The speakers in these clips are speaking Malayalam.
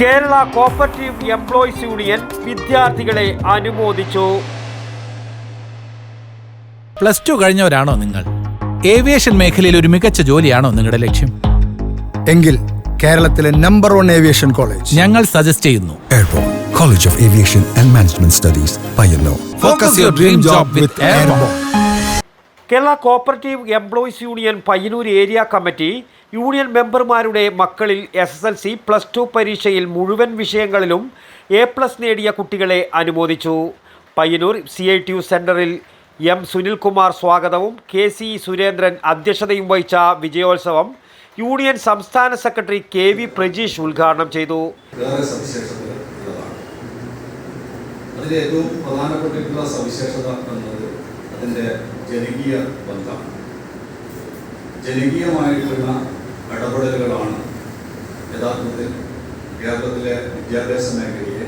കേരള കോപ്പറേറ്റീവ് എംപ്ലോയീസ് യൂണിയൻ വിദ്യാർത്ഥികളെ അനുമോദിച്ചു. പ്ലസ് ടു കഴിഞ്ഞവരാണോ നിങ്ങൾ? ഏവിയേഷൻ മേഖലയിൽ ഒരു മികച്ച ജോലിയാണോ നിങ്ങളുടെ ലക്ഷ്യം? എങ്കിൽ കേരളത്തിലെ നമ്പർ വൺ ഏവിയേഷൻ കോളേജ് ഞങ്ങൾ സജസ്റ്റ് ചെയ്യുന്നു. College of aviation and management studies focus Payyanur. Focus your dream job with Airborne. Kerala cooperative employees union Payyanur area committee union മെമ്പർമാരുടെ മക്കളിൽ S S L C plus two പരീക്ഷയിൽ മുഴുവൻ വിഷയങ്ങളിലും എ പ്ലസ് നേടിയ കുട്ടികളെ അനുമോദിച്ചു. Payyanur C I T U സെന്ററിൽ എം സുനിൽകുമാർ സ്വാഗതവും കെ സി സുരേന്ദ്രൻ അധ്യക്ഷതയും വഹിച്ച വിജയോത്സവം യൂണിയൻ സംസ്ഥാന സെക്രട്ടറി കെ വി പ്രജീഷ് ഉദ്ഘാടനം ചെയ്തു. അതിന്റെ ജനകീയമായിട്ടുള്ള ഇടപെടലുകളാണ് യഥാർത്ഥത്തിൽ കേരളത്തിലെ വിദ്യാഭ്യാസ മേഖലയെ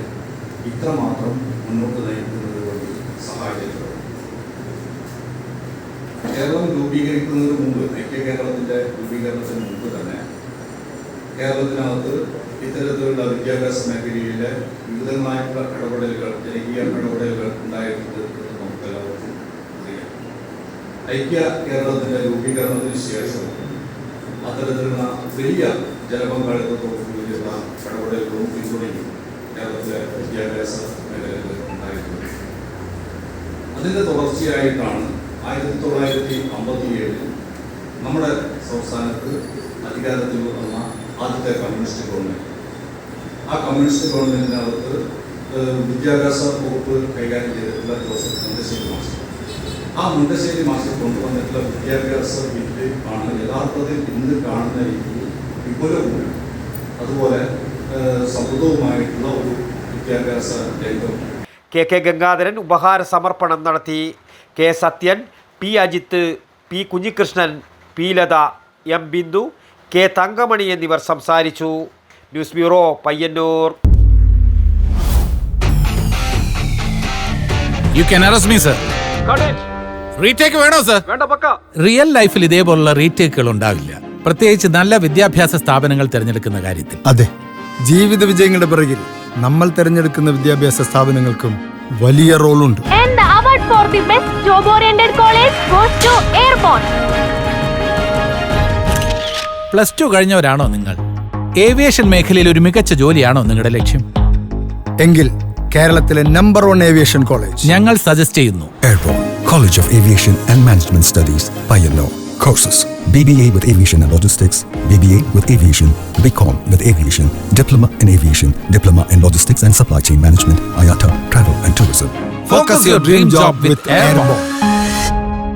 ഇത്രമാത്രം മുന്നോട്ട് നയിക്കുന്നത് കൊണ്ട് സഹായിച്ചിട്ടുള്ളത്. കേരളം രൂപീകരിക്കുന്നതിന് മുമ്പ് ഐക്യ കേരളത്തിന്റെ രൂപീകരണത്തിന് മുമ്പ് തന്നെ കേരളത്തിനകത്ത് ഇത്തരത്തിലുള്ള വിദ്യാഭ്യാസ മേഖലയിലെ വിവിധങ്ങളായിട്ടുള്ള ഇടപെടലുകൾ ജനകീയ ഇടപെടലുകൾ ഉണ്ടായിട്ടുണ്ട് എന്ന് നമുക്ക് എല്ലാവർക്കും അറിയാം. ഐക്യ കേരളത്തിന്റെ രൂപീകരണത്തിന് ശേഷം അത്തരത്തിലുള്ള വലിയ ജനപങ്കാളിത്തത്തോടുകൂടിയുള്ള ഇടപെടലുകളും പിന്തുണയും കേരളത്തിലെ വിദ്യാഭ്യാസ മേഖലയിൽ ഉണ്ടായിട്ടുണ്ട്. അതിന്റെ തുടർച്ചയായിട്ടാണ് ആയിരത്തി തൊള്ളായിരത്തി അമ്പത്തി ഏഴിൽ നമ്മുടെ സംസ്ഥാനത്ത് അധികാരത്തിൽ വന്ന ആദ്യത്തെ കമ്മ്യൂണിസ്റ്റ് ഗവൺമെന്റ് ആ കമ്മ്യൂണിസ്റ്റ് ഗവൺമെന്റിനകത്ത് വിദ്യാഭ്യാസ വകുപ്പ് കൈകാര്യം ചെയ്തിട്ടുള്ള ജോസഫ് ചന്ദ്രശേഖർ മാസ്റ്റർ. ആ മുണ്ടശ്ശേരി മാസ്റ്റർ കൊണ്ടുവന്നിട്ടുള്ള വിദ്യാഭ്യാസ ബില്ല് ആണ് യഥാർത്ഥത്തിൽ ഇന്ന് കാണുന്ന രീതിയിൽ വിപുലവും അതുപോലെ സമൃദ്ധവുമായിട്ടുള്ള ഒരു വിദ്യാഭ്യാസ രംഗം. കെ കെ ഗംഗാധരൻ ഉപഹാര സമർപ്പണം നടത്തി. K Sathyan P Ajith P Kunhikrishnan P Latha M Bindu K Thankamani എന്നിവർ സംസാരിച്ചു. News bureau Payyanur. U K arrest me sir retake വേണോ സർ വേണ്ട പക്ക. റിയൽ ലൈഫിൽ ഇതേപോലുള്ള റീടേക്കുകൾ ഉണ്ടാവില്ല. പ്രത്യേകിച്ച് നല്ല വിദ്യാഭ്യാസ സ്ഥാപനങ്ങൾ തിരഞ്ഞെടുക്കുന്ന കാര്യത്തിൽ. അതെ. ജീവിത വിജയങ്ങളുടെ പിറകിൽ നമ്മൾ തിരഞ്ഞെടുക്കുന്ന വിദ്യാഭ്യാസ സ്ഥാപനങ്ങൾക്കും വലിയ റോളുണ്ട്. And the award for the best job oriented college goes to Airborne. Plus two കഴിഞ്ഞവരാണോ നിങ്ങൾ? ഏവിയേഷൻ മേഖലയിൽ ഒരു മികച്ച ജോലിയാണോ നിങ്ങളുടെ ലക്ഷ്യം? എങ്കിൽ കേരളത്തിലെ നമ്പർ വൺ ഏവിയേഷൻ കോളേജ് ഞങ്ങൾ സജസ്റ്റ് ചെയ്യുന്നു. Airborne. College of Aviation and Management Studies, Payyanur. Courses BBA with Aviation and Logistics, BBA with Aviation, BCom with Aviation, Diploma in Aviation, Diploma in Logistics and Supply Chain Management, IATA, Travel and Tourism. Focus your dream job with Airborne.